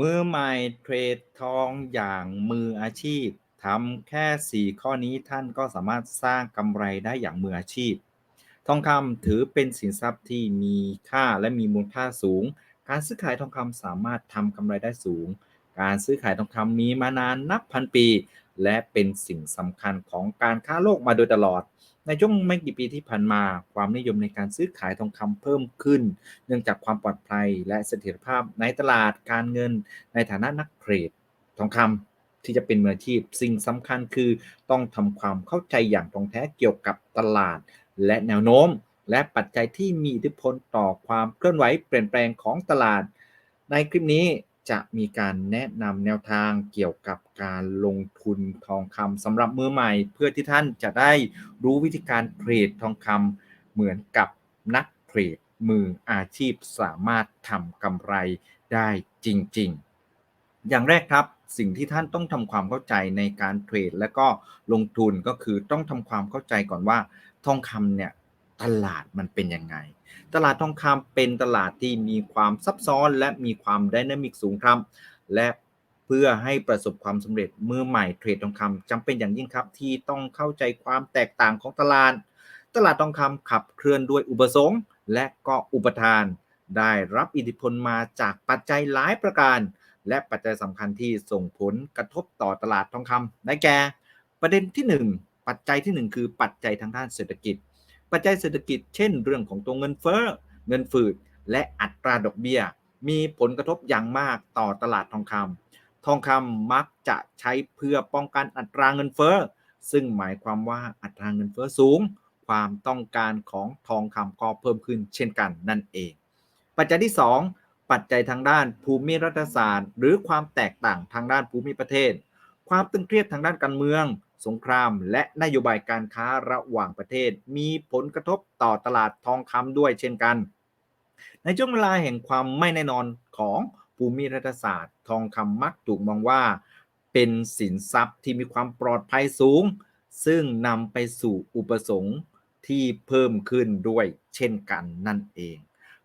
มือใหม่เทรดทองอย่างมืออาชีพทำแค่ 4 ข้อนี้ท่านก็สามารถสร้างกำไรได้อย่างมืออาชีพ ทองคำถือเป็นสินทรัพย์ที่มีค่าและมีมูลค่าสูง การซื้อขายทองคำสามารถทำกำไรได้สูง การซื้อขายทองคำมีมานานนับพันปี และเป็นสิ่งสำคัญของการค้าโลกมาโดยตลอด ในช่วงไม่กี่ปีที่ผ่านมาความนิยมในการซื้อขายทองคำเพิ่มขึ้น เนื่องจากความปลอดภัยและเสถียรภาพในตลาดการเงิน ในฐานะนักเทรดทองคำที่จะเป็นมืออาชีพ สิ่งสำคัญคือต้องทำความเข้าใจอย่างตรงแท้เกี่ยวกับตลาด และแนวโน้ม และปัจจัยที่มีอิทธิพลต่อความเคลื่อนไหวเปลี่ยนแปลงของตลาด ในคลิปนี้ จะมีการแนะนำแนวทางเกี่ยวกับการลงทุนทองคำสำหรับมือใหม่ เพื่อที่ท่านจะได้รู้วิธีการเทรดทองคำเหมือนกับนักเทรดมืออาชีพสามารถทำกำไรได้จริง ๆ อย่างแรกครับสิ่งที่ท่านต้องทำความเข้าใจในการเทรดและก็ลงทุนก็คือต้องทำความเข้าใจก่อนว่า ทองคำเนี่ยตลาดมันเป็นยังไง ตลาดทองคำเป็นตลาดที่มีความซับซ้อนและมีความไดนามิกสูงครับ และเพื่อให้ประสบความสำเร็จมือใหม่เทรดทองคำจำเป็นอย่างยิ่งครับ ที่ต้องเข้าใจความแตกต่างของตลาด ตลาดทองคำขับเคลื่อนด้วยอุปสงค์และก็อุปทาน ได้รับอิทธิพลมาจากปัจจัยหลายประการ และปัจจัยสำคัญที่ส่งผลกระทบต่อตลาดทองคำได้แก่ ประเด็นที่ 1 ปัจจัยที่ 1 คือปัจจัยทางด้านเศรษฐกิจ ปัจจัยเศรษฐกิจเช่นเรื่องของตัวเงินเฟ้อ เงินฝืด และอัตราดอกเบี้ย มีผลกระทบอย่างมากต่อตลาดทองคำทองคำมักจะใช้เพื่อป้องกันอัตราเงินเฟ้อ ซึ่งหมายความว่าอัตราเงินเฟ้อสูง ความต้องการของทองคำก็เพิ่มขึ้นเช่นกันนั่นเอง ปัจจัยที่ 2 ปัจจัยทางด้านภูมิรัฐศาสตร์ หรือความแตกต่างทางด้านภูมิประเทศ ความตึงเครียดทางด้านการเมือง สงครามและนโยบายการค้าระหว่างประเทศ มีผลกระทบต่อตลาดทองคำด้วยเช่นกัน ในช่วงเวลาแห่งความไม่แน่นอนของภูมิรัฐศาสตร์ ทองคำมักถูกมองว่า เป็นสินทรัพย์ที่มีความปลอดภัยสูง ซึ่งนำไปสู่อุปสงค์ที่เพิ่มขึ้นด้วยเช่นกันนั่นเอง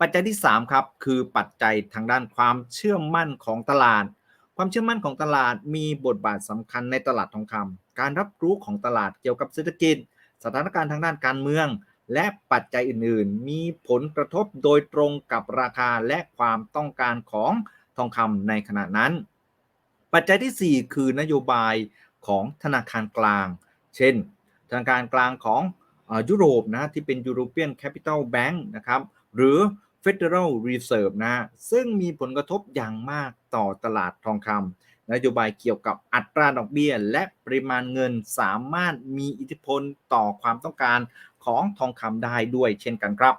ปัจจัยที่ 3 ครับ คือปัจจัยทางด้านความเชื่อมั่นของตลาด ความเชื่อมั่นของตลาดมีบทบาทสำคัญในตลาดทองคำการรับรู้ของตลาดเกี่ยวกับเศรษฐกิจ สถานการณ์ทางด้านการเมือง และปัจจัยอื่น ๆ มีผลกระทบโดยตรงกับราคาและความต้องการของทองคำในขณะนั้น ปัจจัยที่ 4 คือนโยบายของธนาคารกลาง เช่น ธนาคารกลางของยุโรปนะที่เป็น European Capital Bank นะครับหรือ Federal Reserve นะซึ่งมีผลกระทบอย่างมากต่อตลาดทองคำนโยบายเกี่ยวกับอัตราดอกเบี้ย และปริมาณเงินสามารถมีอิทธิพลต่อความต้องการของทองคำได้ด้วยเช่นกันครับ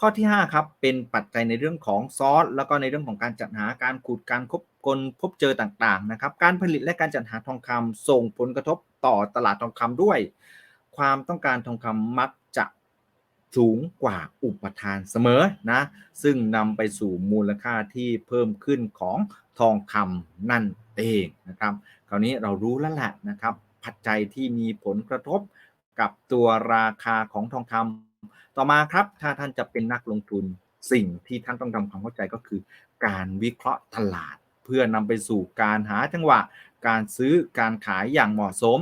ข้อที่ 5 ครับเป็นปัจจัยในเรื่องของซอสแล้วก็ในเรื่องของการจัดหาการขุดการคบกลพบเจอต่างๆนะครับการผลิตและการจัดหาทองคำส่งผลกระทบต่อตลาดทองคำด้วย ความต้องการทองคำมัก สูงกว่าอุปทานเสมอนะซึ่งนำไปสู่มูลค่าที่เพิ่มขึ้นของทองคำนั่นเองนะครับ คราวนี้เรารู้แล้วแหละนะครับ ปัจจัยที่มีผลกระทบกับตัวราคาของทองคำต่อมาครับถ้าท่านจะเป็นนักลงทุนสิ่งที่ท่านต้องทำความเข้าใจก็คือ การวิเคราะห์ตลาด เพื่อนำไปสู่การหาจังหวะ การซื้อการขายอย่างเหมาะสม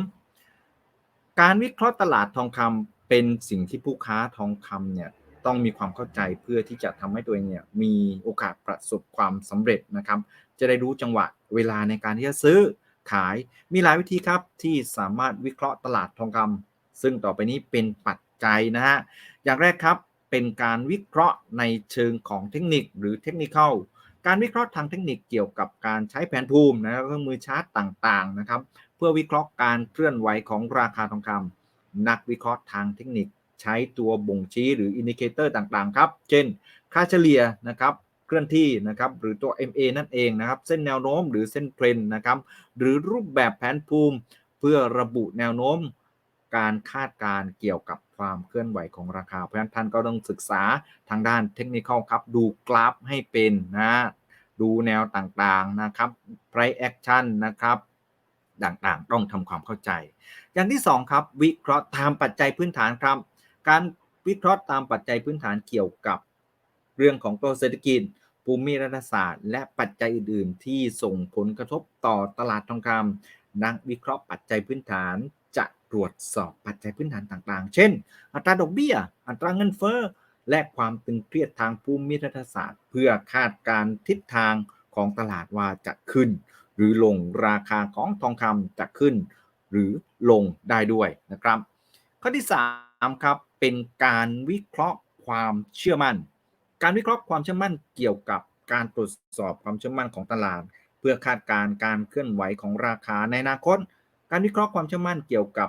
การวิเคราะห์ตลาดทองคำ เป็นสิ่งที่ผู้ค้าทองคำเนี่ยต้องมีความเข้าใจเพื่อที่จะทำให้ตัวเองเนี่ยมีโอกาสประสบความสำเร็จนะครับ จะได้รู้จังหวะเวลาในการที่จะซื้อขายมีหลายวิธีครับที่สามารถวิเคราะห์ตลาดทองคำซึ่งต่อไปนี้เป็นปัจจัยนะฮะอย่างแรกครับเป็นการวิเคราะห์ในเชิงของเทคนิคหรือเทคนิคอลการวิเคราะห์ทางเทคนิคเกี่ยวกับการใช้แผนภูมินะเครื่องมือชาร์ตต่างๆนะครับ เพื่อวิเคราะห์การเคลื่อนไหวของราคาทองคำ นักวิเคราะห์ทางเทคนิคใช้ตัวบ่งชี้หรืออินดิเคเตอร์ต่างๆ ครับ เช่น ค่าเฉลี่ยนะครับเคลื่อนที่นะครับหรือตัว MA นั่นเองนะครับ เส้นแนวโน้มหรือเส้นเทรนนะครับ หรือรูปแบบแผนภูมิ เพื่อระบุแนวโน้ม การคาดการเกี่ยวกับความเคลื่อนไหวของราคา เพราะฉะนั้นท่านก็ต้องศึกษาทางด้านเทคนิคครับ ดูกราฟให้เป็นนะ ดูแนวต่างๆนะครับ price action นะครับ ต่างๆ ต้องทำความเข้าใจ อย่างที่2ครับวิเคราะห์ตามปัจจัยพื้นฐานครับ การวิเคราะห์ตามปัจจัยพื้นฐานเกี่ยวกับ เรื่องของตัวเศรษฐกิจภูมิรัฐศาสตร์ และปัจจัยอื่น ๆ ที่ส่งผลกระทบต่อตลาดทองคำนักวิเคราะห์ปัจจัยพื้นฐานจะตรวจสอบปัจจัยพื้นฐานต่างๆ เช่น อัตราดอกเบี้ย อัตราเงินเฟ้อ และความตึงเครียดทางภูมิรัฐศาสตร์ เพื่อคาดการณ์ทิศทางของตลาดว่าจะขึ้น หรือลงราคาของทองคำจะขึ้น หรือลงได้ด้วยนะครับ ข้อที่3ครับเป็นการวิเคราะห์ความเชื่อมั่น การวิเคราะห์ความเชื่อมั่นเกี่ยวกับการตรวจสอบความเชื่อมั่นของตลาด เพื่อคาดการณ์การเคลื่อนไหวของราคาในอนาคต การวิเคราะห์ความเชื่อมั่นเกี่ยวกับ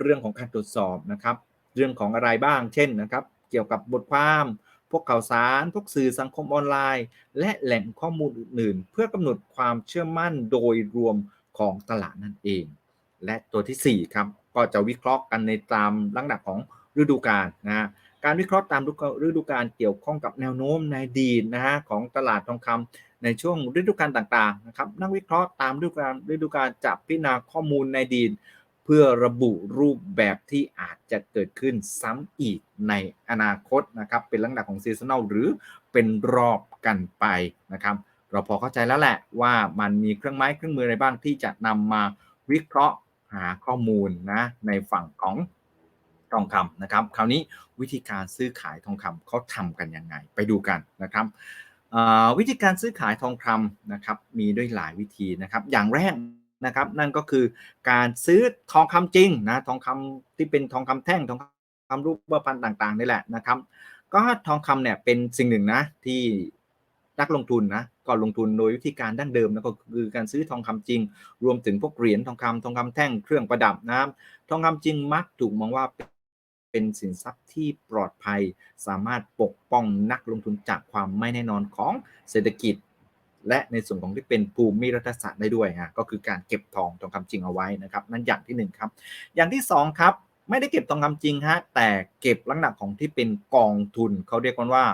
เรื่องของการตรวจสอบนะครับ เรื่องของอะไรบ้าง เช่นนะครับ เกี่ยวกับบทความ พวกข่าวสาร พวกสื่อสังคมออนไลน์ และแหล่งข้อมูลอื่นๆ เพื่อกำหนดความเชื่อมั่นโดยรวมของตลาดนั่นเอง และตัวที่ 4 ครับ ก็จะวิเคราะห์กันในตามลักษณะของฤดูกาลนะฮะการวิเคราะห์ตามฤดูกาลเกี่ยวข้องกับแนวโน้มในดีตนะฮะของตลาดทองคำในช่วงฤดูกาลต่างๆนะครับนักวิเคราะห์ตามฤดูกาลฤดูกาลจะพิจารณาข้อมูลในดีต เพื่อระบุรูปแบบที่อาจจะเกิดขึ้นซ้ำอีกในอนาคตนะครับ เป็นลักษณะของซีซันอลหรือเป็นรอบกันไปนะครับ เราพอเข้าใจแล้วแหละว่ามันมีเครื่องไม้เครื่องมืออะไรบ้างที่จะนำมาวิเคราะห์หาข้อมูลนะในฝั่งของทองคำนะครับ คราวนี้วิธีการซื้อขายทองคำเขาทำกันยังไง ไปดูกันนะครับวิธีการซื้อขายทองคำนะครับมีด้วยหลายวิธีนะครับ อย่างแรก นะครับ นั่นก็คือการซื้อทองคำจริงนะทองคำที่เป็นทองคำแท่งทองคำรูปพันธ์ต่างๆนี่แหละนะครับ ก็ทองคำเนี่ยเป็นสิ่งหนึ่งนะที่นักลงทุนนะก็ลงทุนโดยวิธีการดั้งเดิมนะก็คือการซื้อทองคำจริง รวมถึงพวกเหรียญทองคำทองคำแท่งเครื่องประดับนะทองคำจริงมักถูกมองว่าเป็นสินทรัพย์ที่ปลอดภัย สามารถปกป้องนักลงทุนจากความไม่แน่นอนของเศรษฐกิจ และในส่วนของที่เป็นภูมิรัฐศาสตร์ได้ด้วยฮะก็คือการเก็บทองทองคำจริงเอาไว้นะครับ นั่นอย่างที่1ครับอย่างที่2ครับไม่ได้เก็บทองคำจริงฮะแต่เก็บลักษณะของที่เป็นกองทุนเขาเรียกกันว่า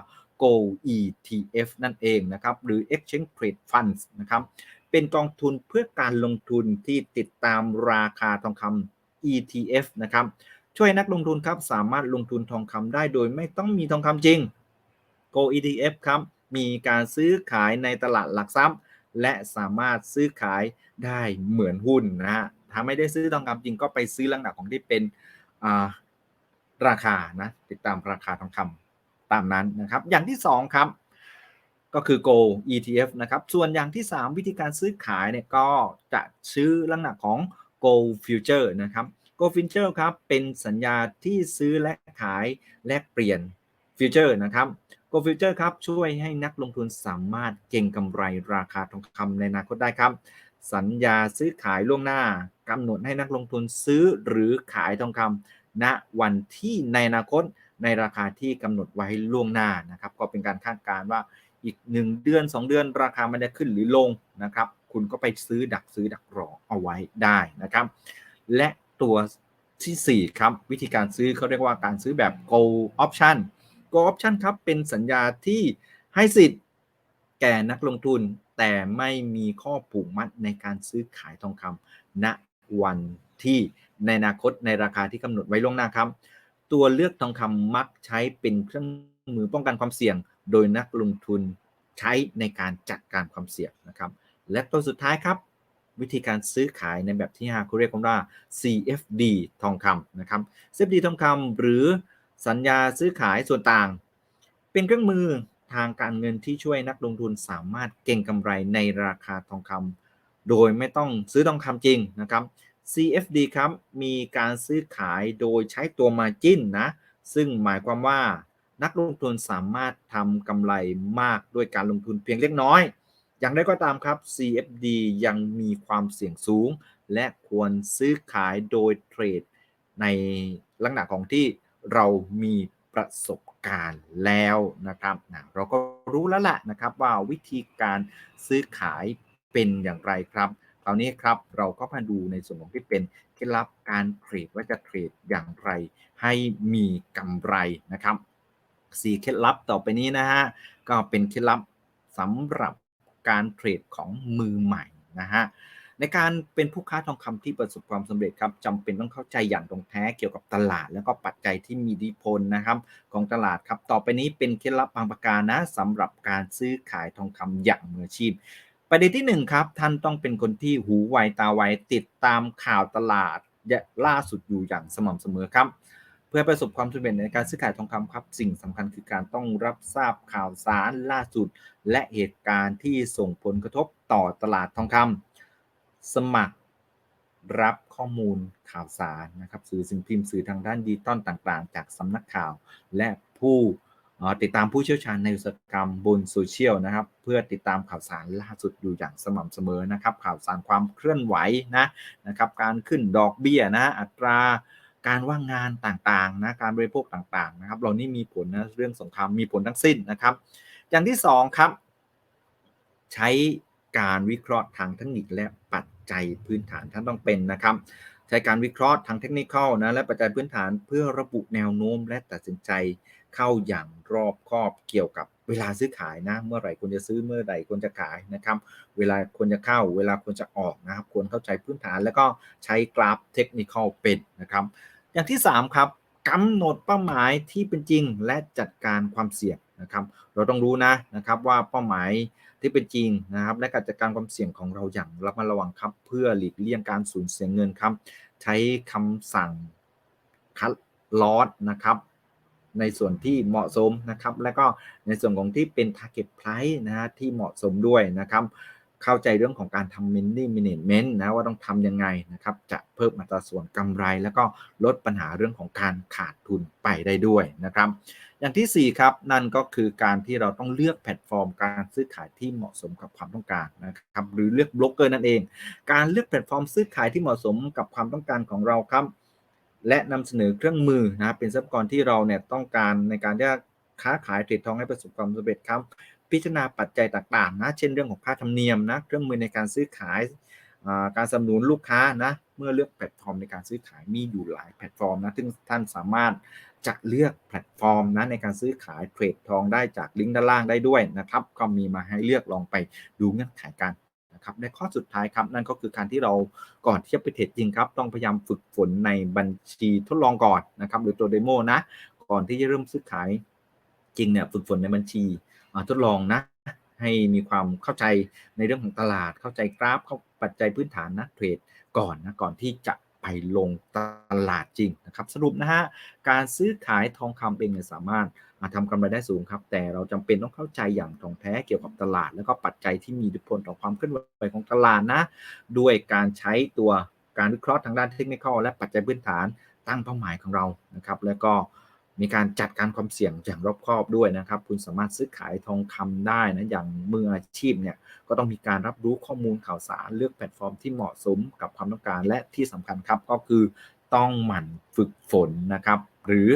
Gold ETF นั่นเองนะครับหรือ Exchange Trade Funds นะครับเป็นกองทุนเพื่อการลงทุนที่ติดตามราคาทองคำ ETF นะครับช่วยนักลงทุนครับสามารถลงทุนทองคำได้โดยไม่ต้องมีทองคำจริง Gold ETF ครับ มีการซื้อขายในตลาดหลักทรัพย์ และสามารถซื้อขายได้เหมือนหุ้นนะฮะถ้าไม่ได้ซื้อทองคำจริงก็ไปซื้อลักษณะของที่เป็นราคานะติดตามราคาทองคำตามนั้นนะครับ อย่างที่2ครับก็คือ Go ETF นะครับ ส่วนอย่างที่ 3 วิธีการซื้อขายเนี่ยก็จะซื้อลักษณะของ Go Future นะครับ Go Future ครับเป็นสัญญาที่ซื้อและขายแลกเปลี่ยน Future นะครับ Go Future ครับช่วยให้นักลงทุนสามารถเก็งกำไรราคาทองคำในอนาคตได้ครับ สัญญาซื้อขายล่วงหน้ากำหนดให้นักลงทุนซื้อหรือขายทองคำณวันที่ในอนาคตในราคาที่กำหนดไว้ล่วงหน้านะครับ ก็เป็นการคาดการณ์ว่าอีก 1 เดือน 2 เดือนราคามันจะขึ้นหรือลงนะครับ คุณก็ไปซื้อดักซื้อดักรอเอาไว้ได้นะครับ และตัวที่ 4 ครับ วิธีการซื้อเขาเรียกว่าการซื้อแบบ go option go option ครับ เป็นสัญญาที่ให้สิทธิ์แก่นักลงทุน แต่ไม่มีข้อผูกมัดในการซื้อขายทองคำณวันที่ในอนาคตในราคาที่กำหนดไว้ล่วงหน้าครับ ตัวเลือกทองคำมักใช้เป็นเครื่องมือป้องกันความเสี่ยง โดยนักลงทุนใช้ในการจัดการความเสี่ยงนะครับ และตัวสุดท้ายครับ วิธีการซื้อขายในแบบที่5เขาเรียกว่า CFD ทองคำนะครับ CFD ทองคำหรือ สัญญาซื้อขายส่วนต่าง เป็นเครื่องมือทางการเงินที่ช่วยนักลงทุนสามารถเก็งกำไรในราคาทองคำโดยไม่ต้องซื้อทองคำจริงนะครับ CFD ครับมีการซื้อขายโดยใช้ตัวมาจิ้นนะ ซึ่งหมายความว่านักลงทุนสามารถทำกำไรมากด้วยการลงทุนเพียงเล็กน้อย อย่างไรก็ตามครับ CFD ยังมีความเสี่ยงสูง และควรซื้อขายโดยเทรดในลักษณะของที่ เรามีประสบการณ์แล้วนะครับนะเราก็รู้แล้วแหละนะครับว่าวิธีการซื้อขายเป็นอย่างไรครับคราวนี้ครับเราก็มาดูในส่วนของที่เป็นเคล็ดลับการเทรดว่าจะเทรดอย่างไร ให้มีกำไรนะครับสี่เคล็ดลับต่อไปนี้นะฮะก็เป็นเคล็ดลับสำหรับการเทรดของมือใหม่นะฮะ ในการเป็นผู้ค้าทองคำที่ประสบความสำเร็จครับจำเป็นต้องเข้าใจอย่างตรงแท้เกี่ยวกับตลาด แล้วก็ปัจจัยที่มีอิทธิพลนะครับของตลาดครับ ต่อไปนี้เป็นเคล็ดลับบางประการนะสำหรับการซื้อขายทองคำอย่างมืออาชีพประเด็นที่หนึ่งครับ ท่านต้องเป็นคนที่หูไวตาไวติดตามข่าวตลาดล่าสุดอยู่อย่างสม่ำเสมอครับ เพื่อประสบความสำเร็จในการซื้อขายทองคำครับ สิ่งสำคัญคือการต้องรับทราบข่าวสารล่าสุด และเหตุการณ์ที่ส่งผลกระทบต่อตลาดทองคำ สมัครรับข้อมูลข่าวสารนะครับ สื่อสิ่งพิมพ์สื่อทางด้านดิจิตอลต่าง ๆ จากสำนักข่าว และผู้ติดตามผู้เชี่ยวชาญในอุตสาหกรรมบนโซเชียลนะครับ เพื่อติดตามข่าวสารล่าสุดอยู่อย่างสม่ำเสมอนะครับ ข่าวสารความเคลื่อนไหวนะนะครับ การขึ้นดอกเบี้ยนะอัตราการว่างงานต่างๆนะการบริโภคต่างๆนะครับ เรานี่มีผลนะเรื่องสงครามมีผลทั้งสิ้นนะครับ อย่างที่2ครับ ใช้ การวิเคราะห์ทางเทคนิคและปัจจัยพื้นฐานท่านต้องเป็นนะครับ ใช้การวิเคราะห์ทางเทคนิคนะและปัจจัยพื้นฐานเพื่อระบุแนวโน้มและตัดสินใจเข้าอย่างรอบคอบเกี่ยวกับเวลาซื้อขายนะเมื่อไหร่ควรจะซื้อเมื่อไหร่ควรจะขายนะครับ เวลาควรจะเข้า เวลาควรจะออกนะครับ ควรเข้าใจพื้นฐานแล้วก็ใช้กราฟเทคนิคเป็นนะครับ อย่างที่ 3 ครับกำหนดเป้าหมายที่เป็นจริงและจัดการความเสี่ยงนะครับ เราต้องรู้นะนะครับว่าเป้าหมาย ที่เป็นจริงนะครับและการจัดการความเสี่ยงของเราอย่างระมัดระวังครับ เพื่อหลีกเลี่ยงการสูญเสียเงินครับ ใช้คำสั่งคัดลอสนะครับในส่วนที่เหมาะสมนะครับ และก็ในส่วนของที่เป็น target price นะฮะที่เหมาะสมด้วยนะครับ เข้าใจเรื่องของการทำ mini management นะว่าต้องทำยังไงนะครับ จะเพิ่มอัตราส่วนกำไร แล้วก็ลดปัญหาเรื่องของการขาดทุนไปได้ด้วยนะครับ อย่างที่ 4 ครับ นั่นก็คือการที่เราต้องเลือกแพลตฟอร์ม การซื้อขายที่เหมาะสมกับความต้องการนะครับหรือเลือกบล็อกเกอร์นั่นเอง การเลือกแพลตฟอร์มซื้อขายที่เหมาะสมกับความต้องการของเราครับ และนำเสนอเครื่องมือนะเป็นทรัพยากรที่เราเนี่ยต้องการในการที่จะค้าขายเทรดทองให้ประสบความสำเร็จครับ พิจารณาปัจจัยต่างๆนะเช่นเรื่องของค่าธรรมเนียมนะเครื่องมือในการซื้อขายการสนับสนุนลูกค้านะเมื่อเลือกแพลตฟอร์มในการซื้อขายมีอยู่หลายแพลตฟอร์มนะซึ่งท่านสามารถจะเลือกแพลตฟอร์มนะในการซื้อขายเทรดทองได้จากลิงก์ด้านล่างได้ด้วยนะครับก็มีมาให้เลือกลองไปดูเงื่อนไขกันนะครับในข้อสุดท้ายครับนั่นก็คือการที่เราก่อนที่จะไปเทรดจริงครับ ต้องพยายามฝึกฝนในบัญชีทดลองก่อนนะครับหรือตัวเดโมนะก่อนที่จะเริ่มซื้อขายจริงเนี่ยฝึกฝนในบัญชี ทดลองนะ ให้มีความเข้าใจในเรื่องของตลาด เข้าใจกราฟเข้าปัจจัยพื้นฐานนักเทรดก่อนนะก่อนที่จะไปลงตลาดจริงนะครับสรุปนะฮะการซื้อขายทองคำเองเนี่ยสามารถทำกำไรได้สูงครับ แต่เราจำเป็นต้องเข้าใจอย่างตรงแท้เกี่ยวกับตลาด แล้วก็ปัจจัยที่มีอิทธิพลต่อความเคลื่อนไหวของตลาดนะ ด้วยการใช้ตัวการวิเคราะห์ทางด้านเทคนิคและปัจจัยพื้นฐานตั้งเป้าหมายของเรานะครับ แล้วก็ มีการจัดการความเสี่ยงอย่างรอบคอบด้วยนะครับ คุณสามารถซื้อขายทองคำได้นะอย่างมืออาชีพเนี่ยก็ต้องมีการรับรู้ข้อมูลข่าวสารเลือกแพลตฟอร์มที่เหมาะสมกับความต้องการ และที่สำคัญครับก็คือต้องหมั่นฝึกฝนนะครับ หรือ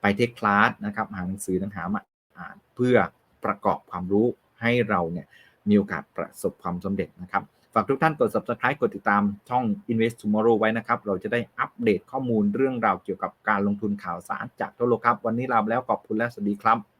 ไปเทคคลาสนะครับหาหนังสือหนังหามาอ่านเพื่อประกอบความรู้ให้เราเนี่ยมีโอกาสประสบความสำเร็จนะครับากทุกท่านกด subscribe กดติดตามช่อง Invest Tomorrow ไว้นะครับ เราจะได้อัปเดตข้อมูลเรื่องราวเกี่ยวกับการลงทุนข่าวสารจากทั่วโลกครับ วันนี้ลาไปแล้วขอบคุณและสวัสดีครับ